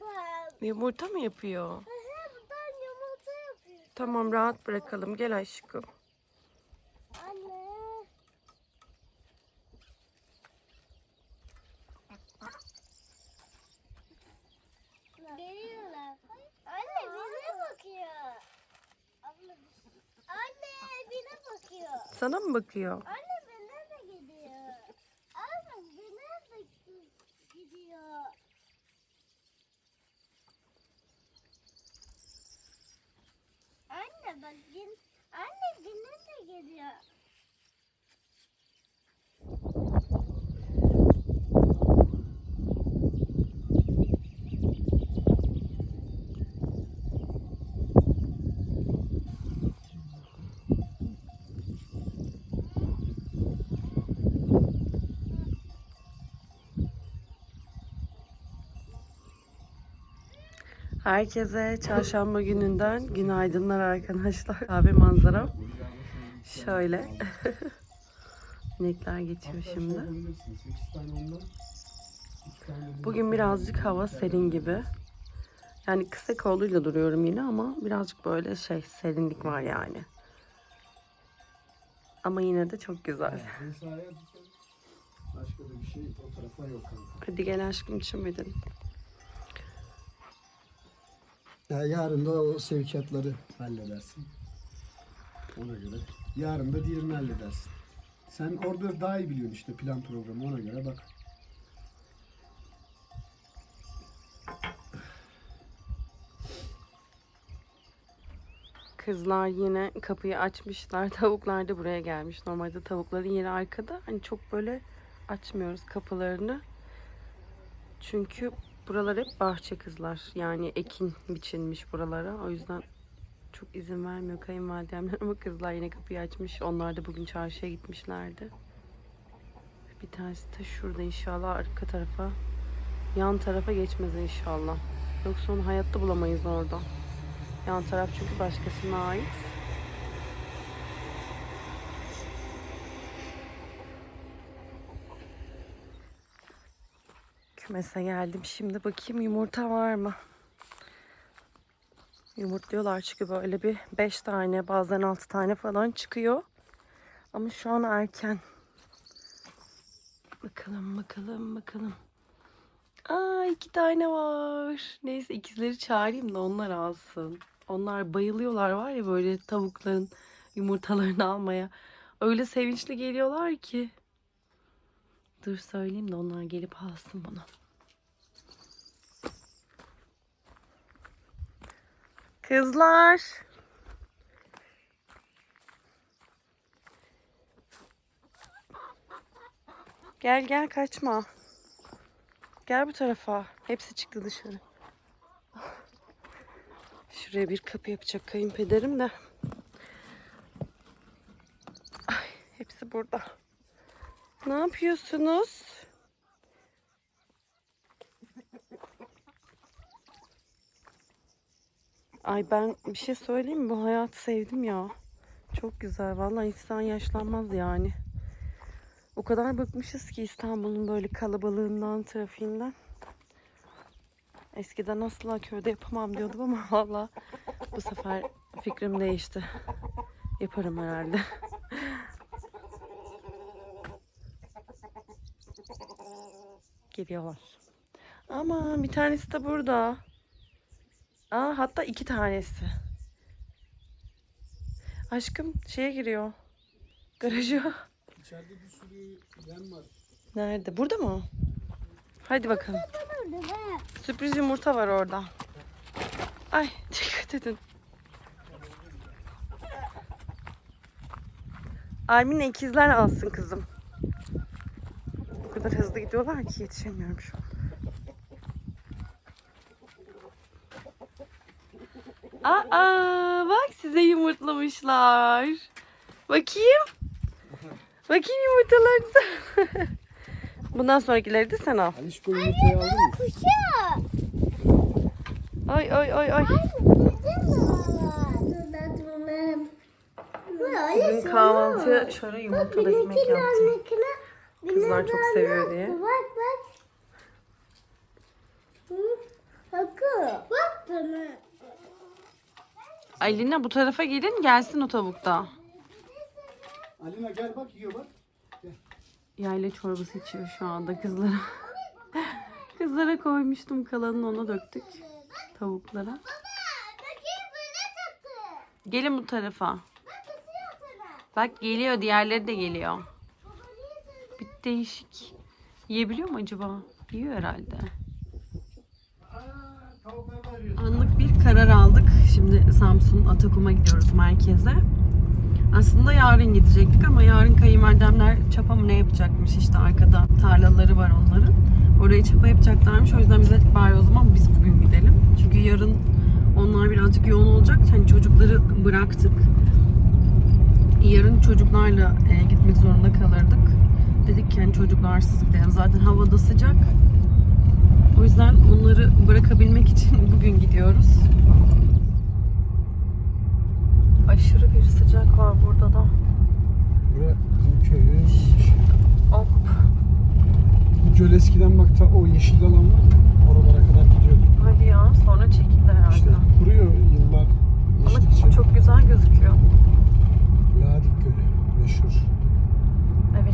buradan. Yumurta mı yapıyor? Buradan yumurta yapıyor. Tamam rahat bırakalım. Gel aşkım. Anne. Geliyorlar. Anne bize bakıyor. Abla, Anne bize bakıyor. Sana mı bakıyor? Anne bana da gidiyor. Anne bana da gidiyor. Anne bak gün anne bana da geliyor. Herkese çarşamba gününden günaydınlar arkadaşlar. Kahve manzaram. Şöyle. İnekler geçiyor şimdi. Bugün birazcık hava serin gibi. Yani kısa kolluyla duruyorum yine ama birazcık böyle şey serinlik var yani. Ama yine de çok güzel. Başka da bir şey. Hadi gel aşkım çimedin. Ya yarın da o sevkiyatları halledersin. Ona göre. Yarın da diğerini halledersin. Sen orada daha iyi biliyorsun işte plan programı ona göre bak. Kızlar yine kapıyı açmışlar. Tavuklar da buraya gelmiş. Normalde tavukların yeri arkada. Hani çok böyle açmıyoruz kapılarını. Çünkü buralar hep bahçe kızlar. Yani ekin biçilmiş buralara. O yüzden çok izin vermiyor kayınvalidemler ama kızlar yine kapıyı açmış. Onlar da bugün çarşıya gitmişlerdi. Bir tanesi de şurada inşallah arka tarafa. Yan tarafa geçmez inşallah. Yoksa onu hayatta bulamayız orada. Yan taraf çünkü başkasına ait. Kümese geldim. Şimdi bakayım yumurta var mı? Yumurtluyorlar çünkü böyle bir 5 tane bazen 6 tane falan çıkıyor. Ama şu an erken. Bakalım bakalım bakalım. Aa iki tane var. Neyse ikizleri çağırayım da onlar alsın. Onlar bayılıyorlar var ya böyle tavukların yumurtalarını almaya. Öyle sevinçli geliyorlar ki. Dur söyleyeyim de onlar gelip alsın bunu. Kızlar. Gel gel kaçma. Gel bu tarafa. Hepsi çıktı dışarı. Şuraya bir kapı yapacak kayınpederim de. Ay, hepsi burada. Ne yapıyorsunuz? Ay ben bir şey söyleyeyim mi? Bu hayatı sevdim ya. Çok güzel. Vallahi insan yaşlanmaz yani. O kadar bıkmışız ki İstanbul'un böyle kalabalığından, trafiğinden. Eskiden asla köyde yapamam diyordum ama valla bu sefer fikrim değişti. Yaparım herhalde. Geliyorlar. Ama bir tanesi de burada. Aa hatta iki tanesi. Aşkım şeye giriyor. Garaja. İçeride bir sürü yem var. Nerede? Burada mı? Hadi bakalım. Sürpriz yumurta var orada. Ay dikkat edin. Almina ikizler alsın kızım. Kadar hızlı gidiyorlar ki yetişemiyorum şu an. Aa, bak size yumurtlamışlar. Bakayım. Bakayım yumurtalarınıza. Bundan sonrakileri de sen al. Alişko yumurtayı aldın mı? Kuşu. Ay ay ay ay. Bugün kahvaltıya şöyle yumurtalı ekmek yaptım. Kızlar çok seviyor diye. Bak bak. Hı? Hakkı. Bak bana. Alina bu tarafa gelin gelsin o tavuk da. Alina gel bak yiyor bak. Yayla çorbası içiyor şu anda kızlara. Kızlara koymuştum kalanını ona döktük. Tavuklara. Gelin bu tarafa. Bak geliyor diğerleri de geliyor. Değişik. Yiyebiliyor mu acaba? Yiyor herhalde. Anlık bir karar aldık. Şimdi Samsun Atakum'a gidiyoruz merkeze. Aslında yarın gidecektik ama yarın kayınvalidemler çapa mı ne yapacakmış işte arkada tarlaları var onların. Orayı çapa yapacaklarmış. O yüzden biz dedik bari o zaman biz bugün gidelim. Çünkü yarın onlar birazcık yoğun olacak. Hani çocukları bıraktık. Yarın çocuklarla e, gitmek zorunda kalırdık. Dedik ki hani çocuklarsız gidelim. Zaten havada sıcak. O yüzden onları bırakabilmek için bugün gidiyoruz. Aşırı bir sıcak var burada da. Buraya bizim köyün. Hop. Bu göl eskiden bak ta o yeşil alan var ya oralara kadar gidiyordu. Hadi ya sonra çekildi herhalde. İşte kuruyor yıllar geçtikçe. Ama çok güzel gözüküyor. Ladik Gölü meşhur.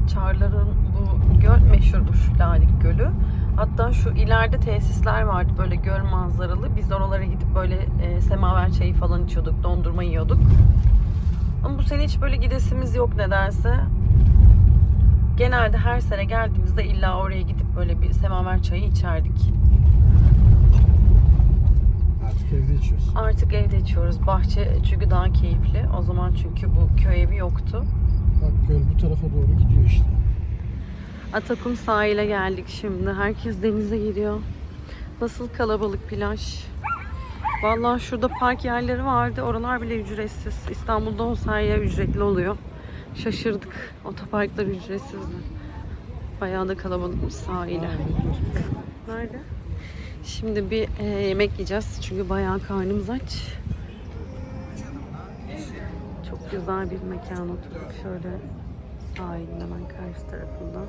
Evet Çarlar'ın bu göl meşhurdur Ladik Gölü. Hatta şu ileride tesisler vardı böyle göl manzaralı. Biz oralara gidip böyle e, semaver çayı falan içiyorduk, dondurma yiyorduk. Ama bu sene hiç böyle gidesimiz yok nedense. Genelde her sene geldiğimizde illa oraya gidip böyle bir semaver çayı içerdik. Artık evde içiyorsun. Artık evde içiyoruz. Bahçe çünkü daha keyifli. O zaman çünkü bu köy evi yoktu. Bak göl bu tarafa doğru gidiyor işte. Atakum sahile geldik şimdi. Herkes denize giriyor. Nasıl kalabalık plaj. Vallahi şurada park yerleri vardı. Oralar bile ücretsiz. İstanbul'da olsa yer ücretli oluyor. Şaşırdık. Otoparklar ücretsizdi. Bayağı da kalabalıkmış sahile. Nerede? Şimdi bir e, yemek yiyeceğiz. Çünkü bayağı karnımız aç. Güzel bir mekan oturduk. Şöyle sahilin hemen karşı tarafında.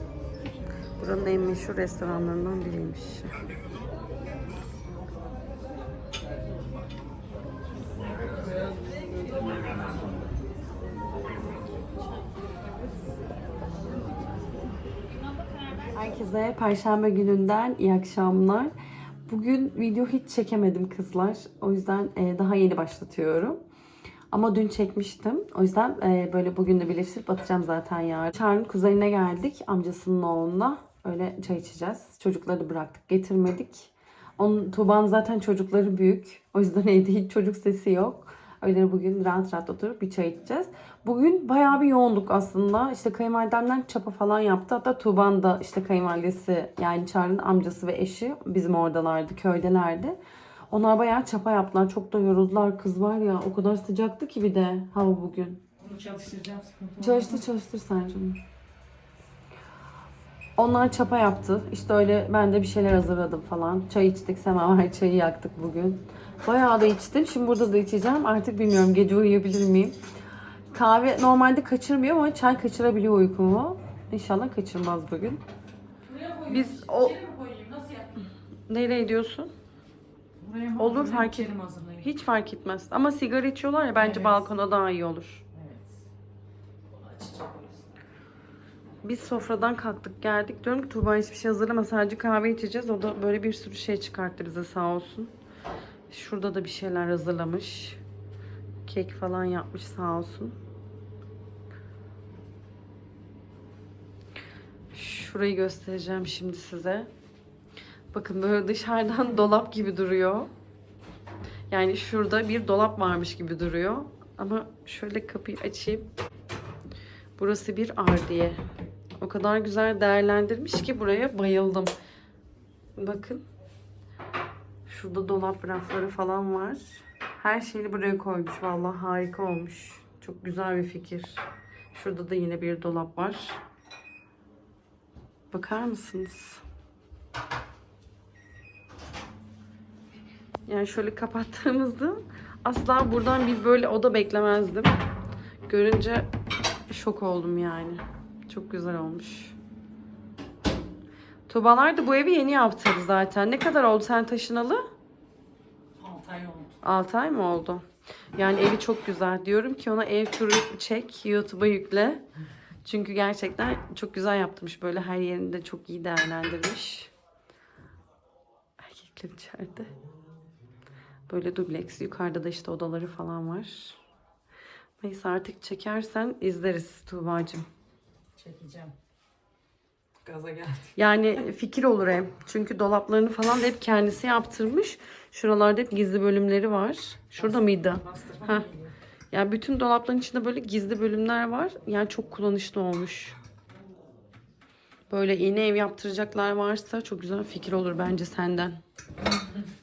Buranın en meşhur restoranlarından biriymiş. Herkese Perşembe gününden iyi akşamlar. Bugün video hiç çekemedim kızlar. O yüzden e, daha yeni başlatıyorum. Ama dün çekmiştim. O yüzden e, böyle bugün de birleştirip atacağım zaten yarın. Çağrı'nın kuzenine geldik. Amcasının oğluna. Öyle çay içeceğiz. Çocukları bıraktık. Getirmedik. Onun, Tuğba'nın zaten çocukları büyük. O yüzden evde hiç çocuk sesi yok. Öyle bugün rahat rahat oturup bir çay içeceğiz. Bugün bayağı bir yoğunduk aslında. İşte kayınvalidemden çapa falan yaptı. Hatta Tuğba'nın da işte kayınvalidesi yani Çağrı'nın amcası ve eşi bizim oradalardı, köydelerdi. Onlar bayağı çapa yaptılar. Çok da yoruldular. Kız var ya o kadar sıcaktı ki bir de hava bugün. Bunu çalıştıracağım. Çalıştır çalıştır sen canım. Onlar çapa yaptı. İşte öyle ben de bir şeyler hazırladım falan. Çay içtik, semaver çayı yaktık bugün. Bayağı da içtim. Şimdi burada da içeceğim. Artık bilmiyorum gece uyuyabilir miyim? Kahve normalde kaçırmıyor ama çay kaçırabiliyor uykumu. İnşallah kaçırmaz bugün. Biz o-? Nereye gidiyorsun? Mı Olur, hazırlayayım, fark hazırlayayım? Hiç fark etmez. Ama sigara içiyorlar ya bence Evet. balkona daha iyi olur. Evet. Onu açacağım o yüzden. Biz sofradan kalktık geldik. Diyorum ki Tuğba hiçbir şey hazırlama sadece kahve içeceğiz. O da böyle bir sürü şey çıkarttı bize sağ olsun. Şurada da bir şeyler hazırlamış. Kek falan yapmış sağ olsun. Şurayı göstereceğim şimdi size. Bakın böyle dışarıdan dolap gibi duruyor. Yani şurada bir dolap varmış gibi duruyor. Ama şöyle kapıyı açayım. Burası bir ardiye. O kadar güzel değerlendirmiş ki buraya bayıldım. Bakın. Şurada dolap rafları falan var. Her şeyini buraya koymuş. Vallahi harika olmuş. Çok güzel bir fikir. Şurada da yine bir dolap var. Bakar mısınız? Yani şöyle kapattığımızda asla buradan bir böyle oda beklemezdim. Görünce şok oldum yani. Çok güzel olmuş. Tuğbalar da bu evi yeni yaptırdı zaten. Ne kadar oldu sen taşınalı? 6 ay oldu. 6 ay mı oldu? Yani evi çok güzel. Diyorum ki ona ev turu çek, YouTube'a yükle. Çünkü gerçekten çok güzel yaptırmış. Böyle her yerini de çok iyi değerlendirmiş. Erkekler içeride. Böyle dubleks. Yukarıda da işte odaları falan var. Neyse artık çekersen izleriz Tuğba'cığım. Çekeceğim. Gaza geldim. Yani fikir olur hem. Çünkü dolaplarını falan da hep kendisi yaptırmış. Şuralarda hep gizli bölümleri var. Şurada mıydı? Ha. Yani bütün dolapların içinde böyle gizli bölümler var. Yani çok kullanışlı olmuş. Böyle yeni ev yaptıracaklar varsa çok güzel fikir olur bence senden.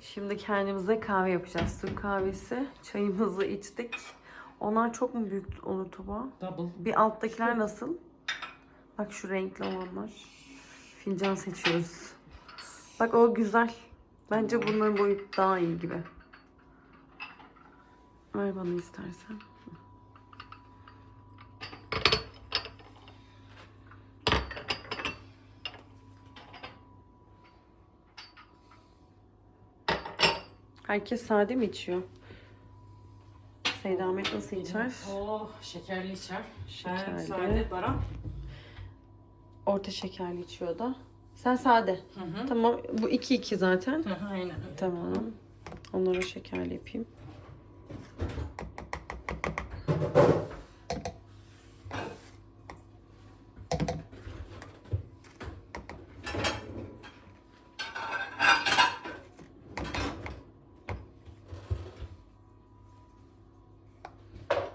Şimdi kendimize kahve yapacağız. Türk kahvesi. Çayımızı içtik. Onlar çok mu büyük olur Tuba? Double. Bir alttakiler nasıl? Bak şu renkli olanlar. Fincan seçiyoruz. Bak o güzel. Bence bunların boyutu daha iyi gibi. Ver bana istersen. Herkes sade mi içiyor? Seyda Ahmet nasıl içer? Oh şekerli içer. Şekerli. Ben sade Baran. Orta şekerli içiyor da. Sen sade. Hı hı. Tamam. Bu 2-2 zaten. Hı hı, Aynen. Tamam. Onları şekerli yapayım.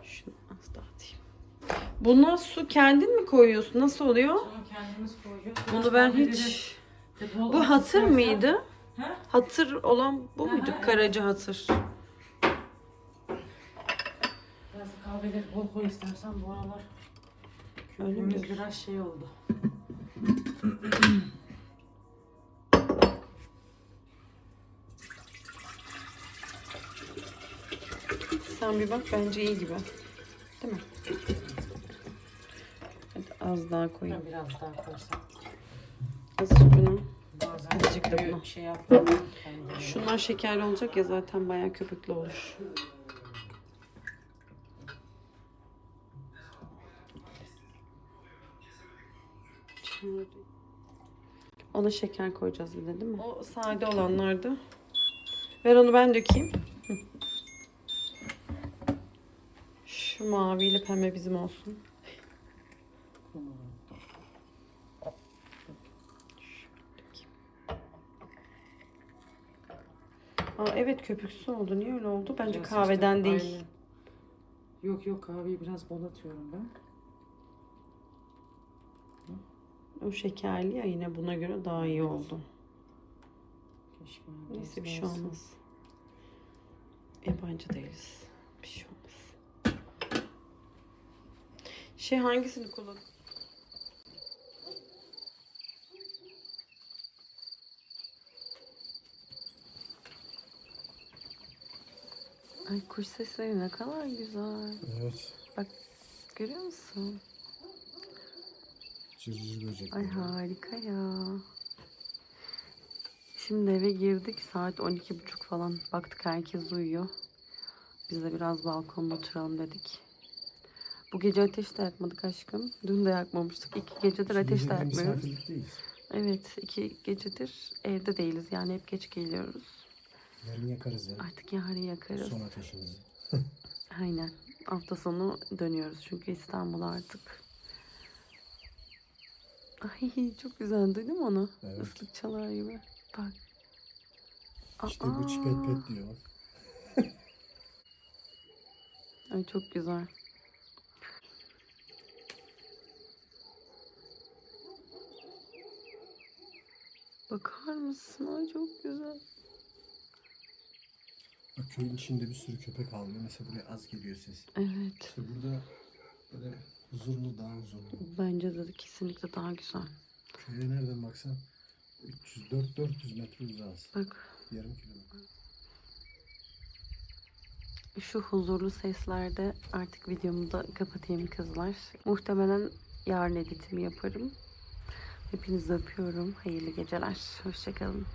Şunu az daha atayım. Buna su kendin mi koyuyorsun? Nasıl oluyor? Bunu kendimiz koyuyoruz. Bunu ben hiç... Bu hatır mıydı? Ha? Hatır olan bu muydu? Evet. Karaca hatır. Biraz kahveleri bol koy istersen bu aralar. Öyle mi biraz şey oldu. Sen bir bak bence iyi gibi. Değil mi? Az daha koyayım. Ben biraz daha koysam. Azıcık bunu. Bazen Azıcık da bunu. şey kendim. Şunlar şekerli olacak ya zaten bayağı köpüklü olur. Ona şeker koyacağız bir de değil mi? O sade olanlardı. Ver onu ben dökeyim. Şu maviyle pembe bizim olsun. Aa, evet köpüksüz oldu. Niye öyle oldu? Bence Biraz kahveden işte, değil. aynen. Yok yok kahveyi biraz bol atıyorum ben. O şekerli ya yine buna göre daha iyi oldu. Keşke Neyse bir şey olmaz. Yabancı değiliz. Bir şey olmaz. Şey hangisini kullan? Ay kuş sesleri ne kadar güzel. Evet. Görüyor musun? Cırcır böcek. Ay harika ya. Şimdi eve girdik. Saat 12.30 falan. Baktık herkes uyuyor. Biz de biraz balkonda oturalım dedik. Bu gece ateş de yakmadık aşkım. Dün de yakmamıştık. İki gecedir ateş de yakmıyoruz. Evet iki gecedir evde değiliz. Yani hep geç geliyoruz. Yarın yakarız ya. Artık yarın yakarız. Son ateşimizi. Aynen. Hafta sonu dönüyoruz çünkü İstanbul'a artık. Ay çok güzel duydun mu onu? Evet. Islık çalar gibi. Bak. İşte bu çipet Aa, pet diyor. bak. Ay çok güzel. Bakar mısın? Ay çok güzel. Bak köyün içinde bir sürü köpek avlıyor. Mesela buraya az geliyor ses. Evet. İşte burada böyle huzurlu, daha huzurlu. Bence de kesinlikle daha güzel. Köye nereden baksan 300-400 metre uzağız. Bak Yarım kilometre. şu huzurlu seslerde artık videomu da kapatayım kızlar. Muhtemelen yarın editimi yaparım. Hepinizi öpüyorum. Hayırlı geceler. Hoşçakalın.